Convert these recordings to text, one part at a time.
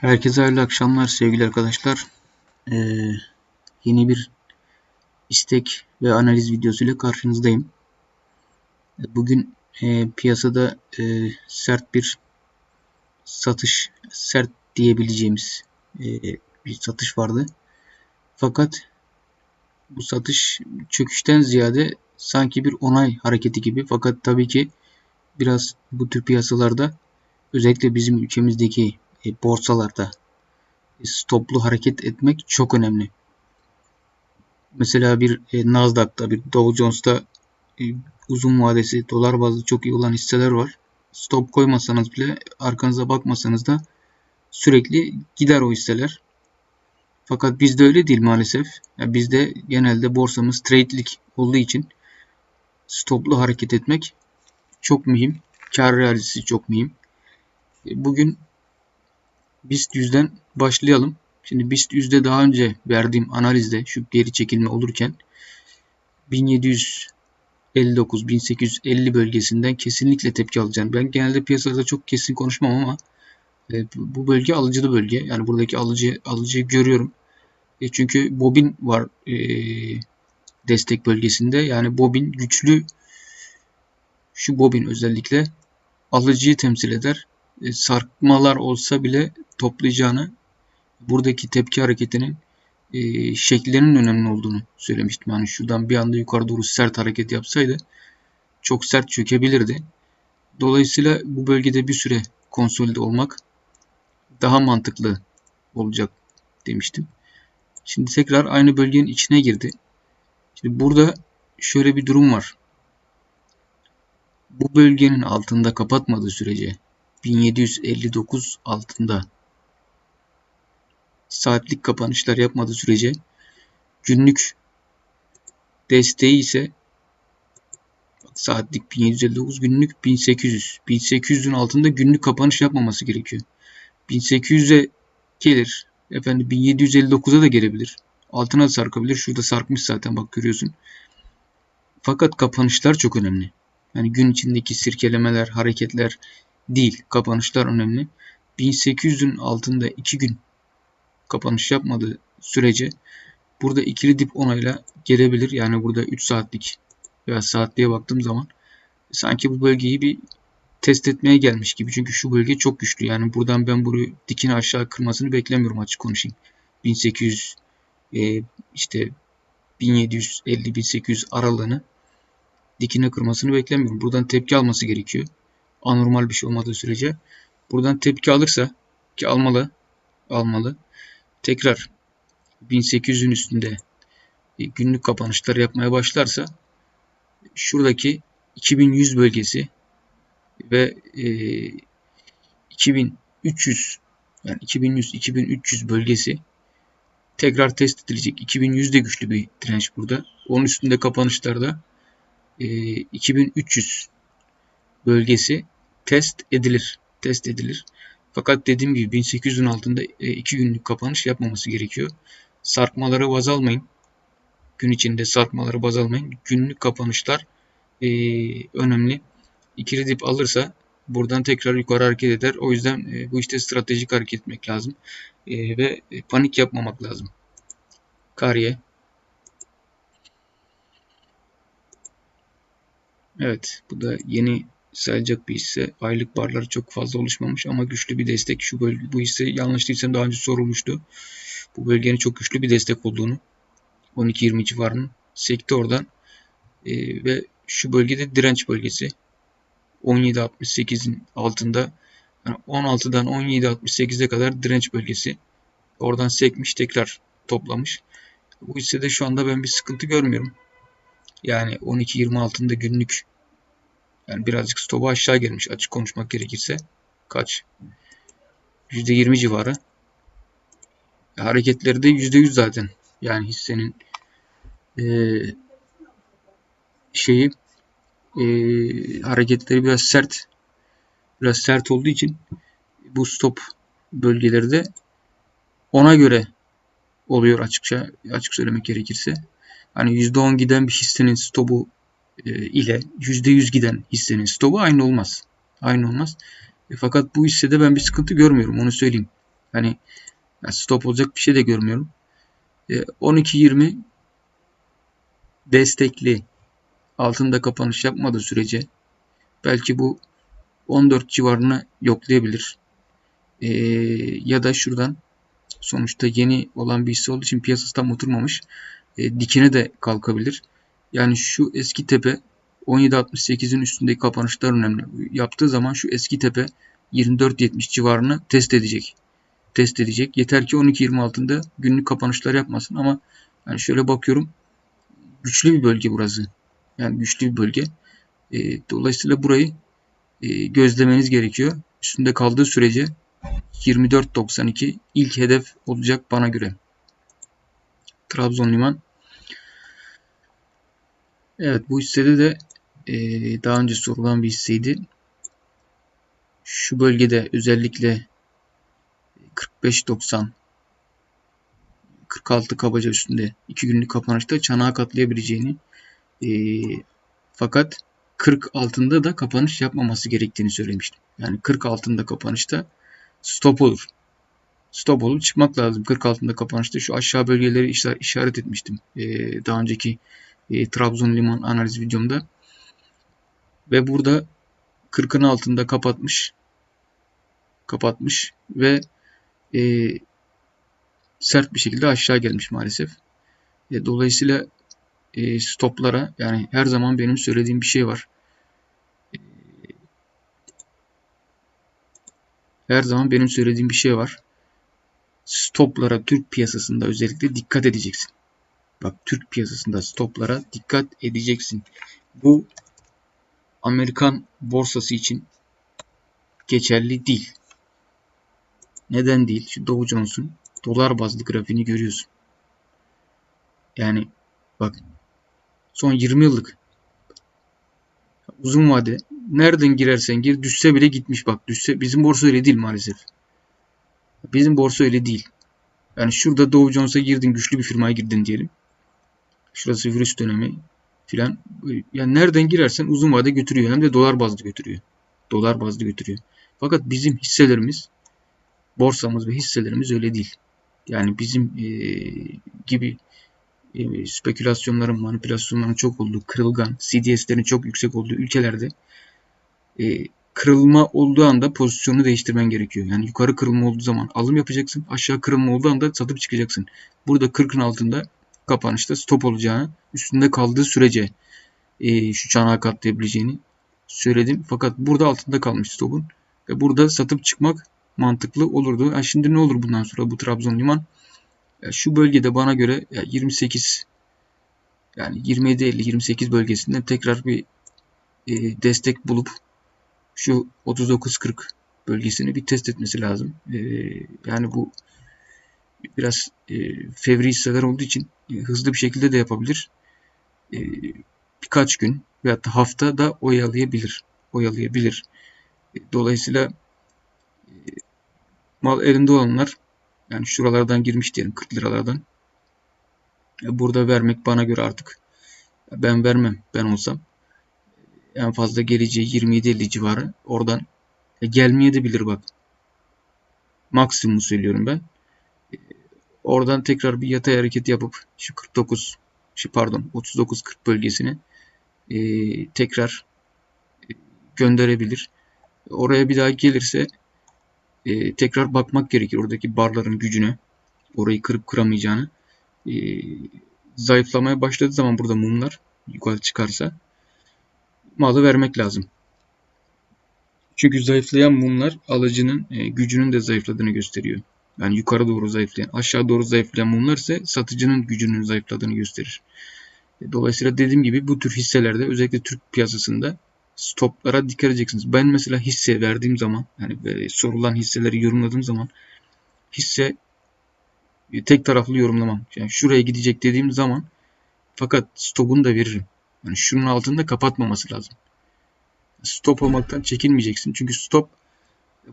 Herkese hayırlı akşamlar sevgili arkadaşlar. Ee, yeni bir istek ve analiz videosuyla karşınızdayım. Bugün e, piyasada e, sert bir satış, sert diyebileceğimiz e, bir satış vardı. Fakat bu satış çöküşten ziyade sanki bir onay hareketi gibi. Fakat tabii ki biraz bu tür piyasalarda özellikle bizim ülkemizdeki borsalarda stoplu hareket etmek çok önemli. Mesela bir e, Nasdaq'ta, bir Dow Jones'ta e, uzun vadesi dolar bazlı çok iyi olan hisseler var. Stop koymasanız bile arkanıza bakmasanız da sürekli gider o hisseler. Fakat bizde öyle değil maalesef. Yani bizde genelde borsamız trade'lik olduğu için stoplu hareket etmek çok mühim. Kar realizesi çok mühim. Bugün BIST 100'den başlayalım. Şimdi BIST 100'de daha önce verdiğim analizde şu geri çekilme olurken 1759-1850 bölgesinden kesinlikle tepki alacağını. Ben genelde piyasada çok kesin konuşmam ama e, bu bölge alıcılı bölge. Yani buradaki alıcı alıcıyı görüyorum. E, çünkü bobin var e, destek bölgesinde. Yani bobin güçlü şu bobin özellikle alıcıyı temsil eder. E, sarkmalar olsa bile toplayacağını buradaki tepki hareketinin e, şekillerinin önemli olduğunu söylemiştim. Yani şuradan bir anda yukarı doğru sert hareket yapsaydı çok sert çökebilirdi. Dolayısıyla bu bölgede bir süre konsolide olmak daha mantıklı olacak demiştim. Şimdi tekrar aynı bölgenin içine girdi. Şimdi burada şöyle bir durum var. Bu bölgenin altında kapatmadığı sürece 1759 altında saatlik kapanışlar yapmadığı sürece günlük desteği ise saatlik 1759 günlük 1800. 1800'ün altında günlük kapanış yapmaması gerekiyor. 1800'e gelir. Efendim 1759'a da gelebilir. Altına sarkabilir. Şurada sarkmış zaten bak görüyorsun. Fakat kapanışlar çok önemli. Yani gün içindeki sirkelemeler, hareketler değil. Kapanışlar önemli. 1800'ün altında 2 gün kapanış yapmadığı sürece burada ikili dip onayla gelebilir. Yani burada 3 saatlik veya saatliğe baktığım zaman sanki bu bölgeyi bir test etmeye gelmiş gibi. Çünkü şu bölge çok güçlü. Yani buradan ben burayı dikini aşağı kırmasını beklemiyorum açık konuşayım. 1800 e, işte 1750-1800 aralığını dikine kırmasını beklemiyorum. Buradan tepki alması gerekiyor. Anormal bir şey olmadığı sürece. Buradan tepki alırsa ki almalı almalı tekrar 1800'ün üstünde e, günlük kapanışlar yapmaya başlarsa şuradaki 2100 bölgesi ve e, 2300 yani 2100 2300 bölgesi tekrar test edilecek. 2100 de güçlü bir direnç burada. Onun üstünde kapanışlarda e, 2300 bölgesi test edilir. Test edilir. Fakat dediğim gibi 1800'ün altında 2 e, günlük kapanış yapmaması gerekiyor. Sarkmaları baz almayın. Gün içinde sarkmaları baz almayın. Günlük kapanışlar e, önemli. İkili dip alırsa buradan tekrar yukarı hareket eder. O yüzden e, bu işte stratejik hareket etmek lazım. E, ve panik yapmamak lazım. Kariye. Evet bu da yeni sayılacak bir hisse. Aylık barları çok fazla oluşmamış ama güçlü bir destek. Şu bölge, bu hisse yanlış değilsem daha önce sorulmuştu. Bu bölgenin çok güçlü bir destek olduğunu 12-20 civarının sekti oradan. E, ve şu bölgede direnç bölgesi 17.68'in altında yani 16'dan 17.68'e kadar direnç bölgesi. Oradan sekmiş tekrar toplamış. Bu hissede şu anda ben bir sıkıntı görmüyorum. Yani 12.20 altında günlük yani birazcık stopu aşağı gelmiş açık konuşmak gerekirse. Kaç? %20 civarı. Hareketleri de %100 zaten. Yani hissenin e, şeyi e, hareketleri biraz sert. Biraz sert olduğu için bu stop bölgeleri de ona göre oluyor açıkça açık söylemek gerekirse. Hani %10 giden bir hissenin stopu e, ile %100 giden hissenin stopu aynı olmaz. Aynı olmaz. E, fakat bu hissede ben bir sıkıntı görmüyorum onu söyleyeyim. Hani stop olacak bir şey de görmüyorum. E, 12.20 destekli altında kapanış yapmadığı sürece belki bu 14 civarına yoklayabilir. E, ya da şuradan sonuçta yeni olan bir hisse olduğu için piyasası tam oturmamış. E, dikine de kalkabilir. Yani şu eski tepe 17.68'in üstündeki kapanışlar önemli. Yaptığı zaman şu eski tepe 24.70 civarını test edecek. Test edecek. Yeter ki 12.20 altında günlük kapanışlar yapmasın ama yani şöyle bakıyorum güçlü bir bölge burası. Yani güçlü bir bölge. E, dolayısıyla burayı e, gözlemeniz gerekiyor. Üstünde kaldığı sürece 24.92 ilk hedef olacak bana göre. Trabzon Liman. Evet bu hissede de e, daha önce sorulan bir hisseydi. Şu bölgede özellikle 45.90 46 kabaca üstünde 2 günlük kapanışta çanağı katlayabileceğini e, fakat 40 altında da kapanış yapmaması gerektiğini söylemiştim. Yani 40 altında kapanışta stop olur. Stop olup çıkmak lazım. 40 altında kapanışta şu aşağı bölgeleri işaret etmiştim. E, daha önceki e, Trabzon liman analiz videomda. Ve burada 40'ın altında kapatmış. Kapatmış ve e, sert bir şekilde aşağı gelmiş maalesef. E, dolayısıyla e, stoplara yani her zaman benim söylediğim bir şey var. E, her zaman benim söylediğim bir şey var. Stoplara Türk piyasasında özellikle dikkat edeceksin. Bak Türk piyasasında stoplara dikkat edeceksin. Bu Amerikan borsası için geçerli değil. Neden değil? Şu Dow Jones'un dolar bazlı grafiğini görüyorsun. Yani bak son 20 yıllık uzun vade nereden girersen gir düşse bile gitmiş bak düşse bizim borsa öyle değil maalesef. Bizim borsa öyle değil. Yani şurada Dow Jones'a girdin güçlü bir firmaya girdin diyelim. Şurası virüs dönemi filan. Yani nereden girersen uzun vade götürüyor. Hem de dolar bazlı götürüyor. Dolar bazlı götürüyor. Fakat bizim hisselerimiz borsamız ve hisselerimiz öyle değil. Yani bizim e, gibi e, spekülasyonların, manipülasyonların çok olduğu, kırılgan, CDS'lerin çok yüksek olduğu ülkelerde e, kırılma olduğu anda pozisyonu değiştirmen gerekiyor. Yani yukarı kırılma olduğu zaman alım yapacaksın. Aşağı kırılma olduğu anda satıp çıkacaksın. Burada 40'ın altında kapanışta stop olacağını, üstünde kaldığı sürece e, şu çanağı katlayabileceğini söyledim. Fakat burada altında kalmış stopun. Ve burada satıp çıkmak mantıklı olurdu. Yani şimdi ne olur bundan sonra bu Trabzon liman? Ya şu bölgede bana göre ya 28 yani 27 50 28 bölgesinden tekrar bir e, destek bulup şu 39 40 bölgesini bir test etmesi lazım. E, yani bu biraz e, fevri hisseler olduğu için e, hızlı bir şekilde de yapabilir. E, birkaç gün veya da hafta da oyalayabilir. Oyalayabilir. E, dolayısıyla e, mal elinde olanlar yani şuralardan girmiş diyelim 40 liralardan. E, burada vermek bana göre artık ben vermem ben olsam. En fazla geleceği 27-50 civarı. Oradan e, gelmeye de bilir bak. Maksimum söylüyorum ben. Oradan tekrar bir yatay hareket yapıp şu 49 şu pardon 39-40 bölgesini e, tekrar e, gönderebilir. Oraya bir daha gelirse e, tekrar bakmak gerekir oradaki barların gücüne. Orayı kırıp kıramayacağını. E, zayıflamaya başladığı zaman burada mumlar yukarı çıkarsa malı vermek lazım. Çünkü zayıflayan mumlar alıcının e, gücünün de zayıfladığını gösteriyor. Yani yukarı doğru zayıflayan, aşağı doğru zayıflayan mumlar ise satıcının gücünün zayıfladığını gösterir. E, dolayısıyla dediğim gibi bu tür hisselerde özellikle Türk piyasasında stoplara dikkat edeceksiniz. Ben mesela hisse verdiğim zaman yani sorulan hisseleri yorumladığım zaman hisse e, tek taraflı yorumlamam. Yani şuraya gidecek dediğim zaman fakat stopunu da veririm. Yani şunun altında kapatmaması lazım. Stop olmaktan çekinmeyeceksin. Çünkü stop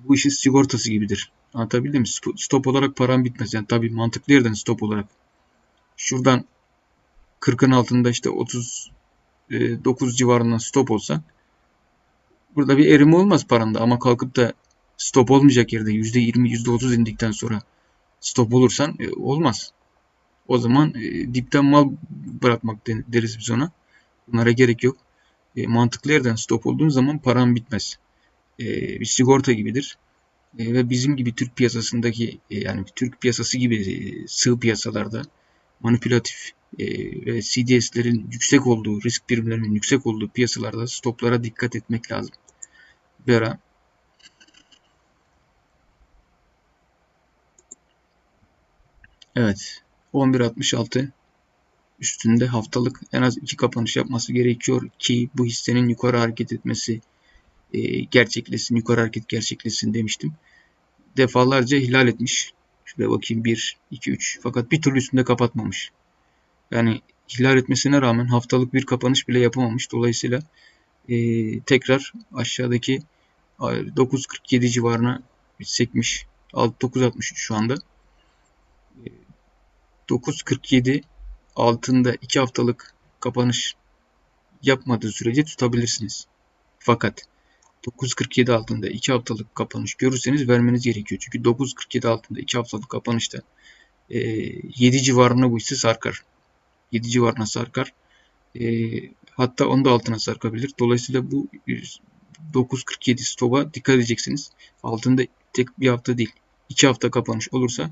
bu işin sigortası gibidir. Anlatabildim mi? Stop olarak paran bitmez. Yani tabii mantıklı yerden stop olarak. Şuradan 40'ın altında işte 39 civarından stop olsa burada bir erime olmaz paranda ama kalkıp da stop olmayacak yerde %20 %30 indikten sonra stop olursan e, olmaz. O zaman e, dipten mal bırakmak deriz biz ona. Bunlara gerek yok. E, mantıklı yerden stop olduğun zaman paran bitmez. E, bir sigorta gibidir. E, ve bizim gibi Türk piyasasındaki e, yani Türk piyasası gibi e, sığ piyasalarda manipülatif ve CDS'lerin yüksek olduğu, risk primlerinin yüksek olduğu piyasalarda stoplara dikkat etmek lazım. Bera Evet. 11.66 üstünde haftalık en az iki kapanış yapması gerekiyor ki bu hissenin yukarı hareket etmesi e, gerçekleşsin, yukarı hareket gerçekleşsin demiştim. Defalarca ihlal etmiş. Şuraya bakayım 1, 2, 3 fakat bir türlü üstünde kapatmamış. Yani ihlal etmesine rağmen haftalık bir kapanış bile yapamamış. Dolayısıyla e, tekrar aşağıdaki 9.47 civarına sekmiş. 9.63 şu anda. 9.47 altında 2 haftalık kapanış yapmadığı sürece tutabilirsiniz. Fakat 9.47 altında 2 haftalık kapanış görürseniz vermeniz gerekiyor. Çünkü 9.47 altında 2 haftalık kapanışta e, 7 civarına bu hisse sarkar. 7 civarına sarkar. E, hatta onu da altına sarkabilir. Dolayısıyla bu 9.47 stopa dikkat edeceksiniz. Altında tek bir hafta değil. 2 hafta kapanış olursa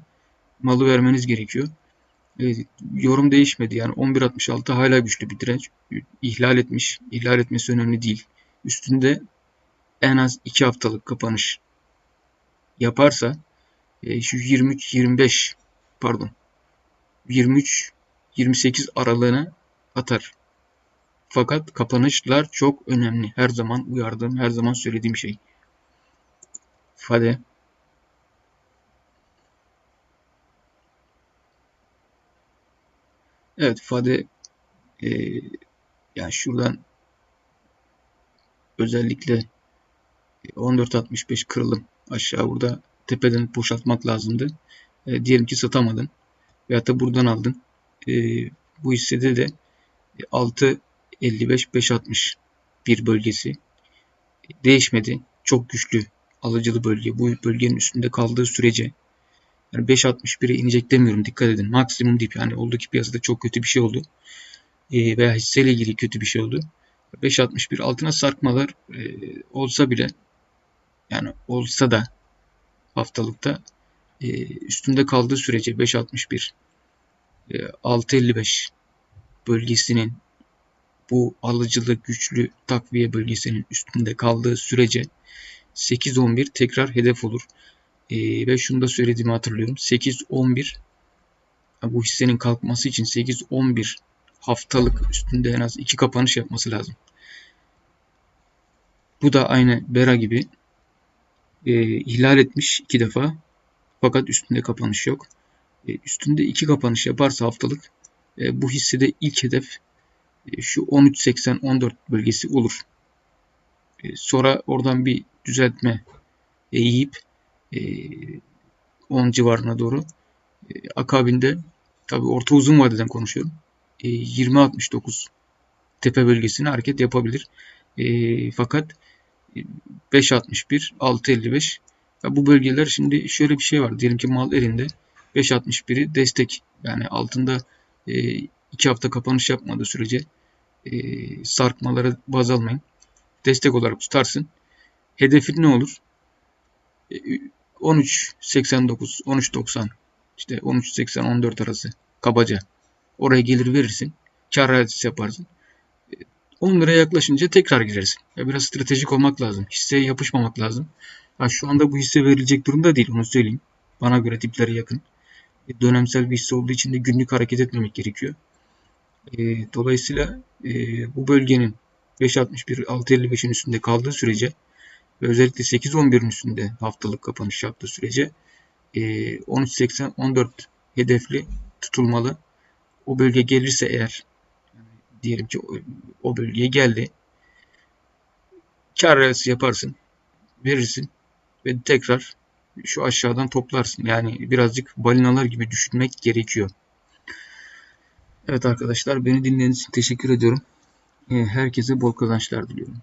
malı vermeniz gerekiyor. Evet, yorum değişmedi. Yani 11.66 hala güçlü bir direnç. İhlal etmiş. İhlal etmesi önemli değil. Üstünde en az 2 haftalık kapanış yaparsa e, şu 23-25 pardon 23-28 aralığına atar. Fakat kapanışlar çok önemli. Her zaman uyardığım, her zaman söylediğim şey. Fade Evet Fade e, yani şuradan özellikle 14.65 kırılım aşağı burada tepeden boşaltmak lazımdı. E, diyelim ki satamadın veyahut da buradan aldın. E, bu hissede de 6.55-5.60 bir bölgesi değişmedi. Çok güçlü alıcılı bölge. Bu bölgenin üstünde kaldığı sürece yani 5.61'e inecek demiyorum. Dikkat edin. Maksimum dip. Yani oldu ki piyasada çok kötü bir şey oldu. E, veya hisseyle ilgili kötü bir şey oldu. 5.61 altına sarkmalar e, olsa bile yani olsa da haftalıkta e, üstünde kaldığı sürece 5.61 e, 6.55 bölgesinin bu alıcılı güçlü takviye bölgesinin üstünde kaldığı sürece 8.11 tekrar hedef olur. E, ve şunu da söylediğimi hatırlıyorum. 8-11 bu hissenin kalkması için 8-11 haftalık üstünde en az 2 kapanış yapması lazım. Bu da aynı Bera gibi e, ihlal etmiş iki defa. Fakat üstünde kapanış yok. E, üstünde iki kapanış yaparsa haftalık e, bu hissede ilk hedef e, şu 13.80-14 bölgesi olur. E, sonra oradan bir düzeltme eğip 10 civarına doğru. Akabinde tabi orta uzun vadeden konuşuyorum. 20-69 tepe bölgesine hareket yapabilir. Fakat 5.61, 6.55 bu bölgeler şimdi şöyle bir şey var. Diyelim ki mal elinde 5.61'i destek. Yani altında 2 hafta kapanış yapmadığı sürece sarkmaları baz almayın. Destek olarak tutarsın. Hedefin ne olur? 13.89, 13.90 işte 13.80 14 arası kabaca oraya gelir verirsin. Kar hadisi yaparsın. 10 liraya yaklaşınca tekrar girersin. Ya biraz stratejik olmak lazım. Hisseye yapışmamak lazım. Ha, şu anda bu hisse verilecek durumda değil onu söyleyeyim. Bana göre tipleri yakın. E, dönemsel bir hisse olduğu için de günlük hareket etmemek gerekiyor. E, dolayısıyla e, bu bölgenin 5.61 6.55'in üstünde kaldığı sürece ve özellikle 8-11'in üstünde haftalık kapanış yaptığı sürece e, 13.80-14 hedefli tutulmalı. O bölge gelirse eğer diyelim ki o, bölgeye geldi kar yaparsın verirsin ve tekrar şu aşağıdan toplarsın. Yani birazcık balinalar gibi düşünmek gerekiyor. Evet arkadaşlar beni dinlediğiniz için teşekkür ediyorum. Herkese bol kazançlar diliyorum.